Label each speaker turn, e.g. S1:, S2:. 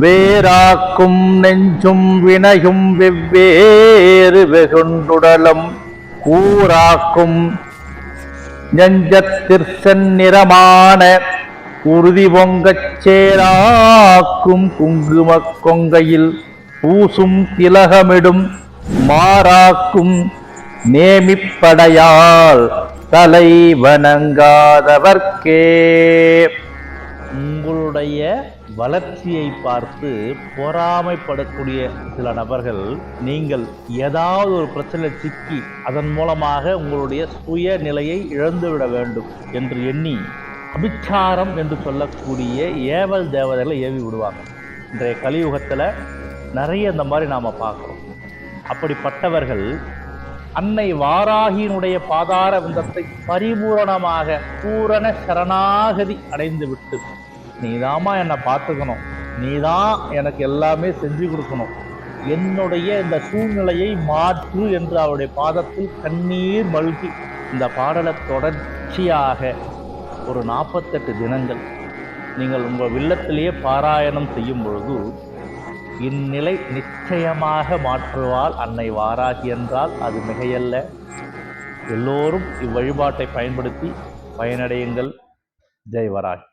S1: வேறாக்கும் நெஞ்சும் வினையும் வெவ்வேறு வெகுண்டுடலம் கூறாக்கும் நெஞ்சத்திற்செந்நிறமான உறுதி பொங்கச் சேராக்கும் குங்குமக் கொங்கையில் பூசும் திலகமிடும் மாறாக்கும் நேமிப்படையால் தலை வணங்காதவர்க்கே. உங்களுடைய வளர்ச்சியை பார்த்து பொறாமைப்படக்கூடிய சில நபர்கள் நீங்கள் ஏதாவது ஒரு பிரச்சனை சிக்கி அதன் மூலமாக உங்களுடைய சுய நிலையை இழந்துவிட வேண்டும் என்று எண்ணி அபிச்சாரம் என்று சொல்லக்கூடிய ஏவல் தேவதைகளை ஏவி விடுவாங்க. இன்றைய கலியுகத்தில் நிறைய இந்த மாதிரி நாம் பார்க்குறோம். அப்படிப்பட்டவர்கள் அன்னை வாராகியினுடைய பாதார விந்தத்தை பரிபூரணமாக பூரண சரணாகதி அடைந்து விட்டு நீதாம்மா என்னை பார்த்துக்கணும். நீதான் எனக்கு எல்லாமே செஞ்சு கொடுக்கணும். என்னுடைய இந்த சூழ்நிலையை மாற்று என்று அவருடைய பாதத்தில் கண்ணீர் மல்கி இந்த பாடலை தொடர்ச்சியாக ஒரு நாற்பத்தெட்டு தினங்கள் நீங்கள் உங்கள் வில்லத்திலேயே பாராயணம் செய்யும் பொழுது இந்நிலை நிச்சயமாக மாற்றுவாள் அன்னை வாராகி என்றால் அது மிகையல்ல. எல்லோரும் இவ்வழிபாட்டை பயன்படுத்தி பயனடையுங்கள். ஜெய் வராகி.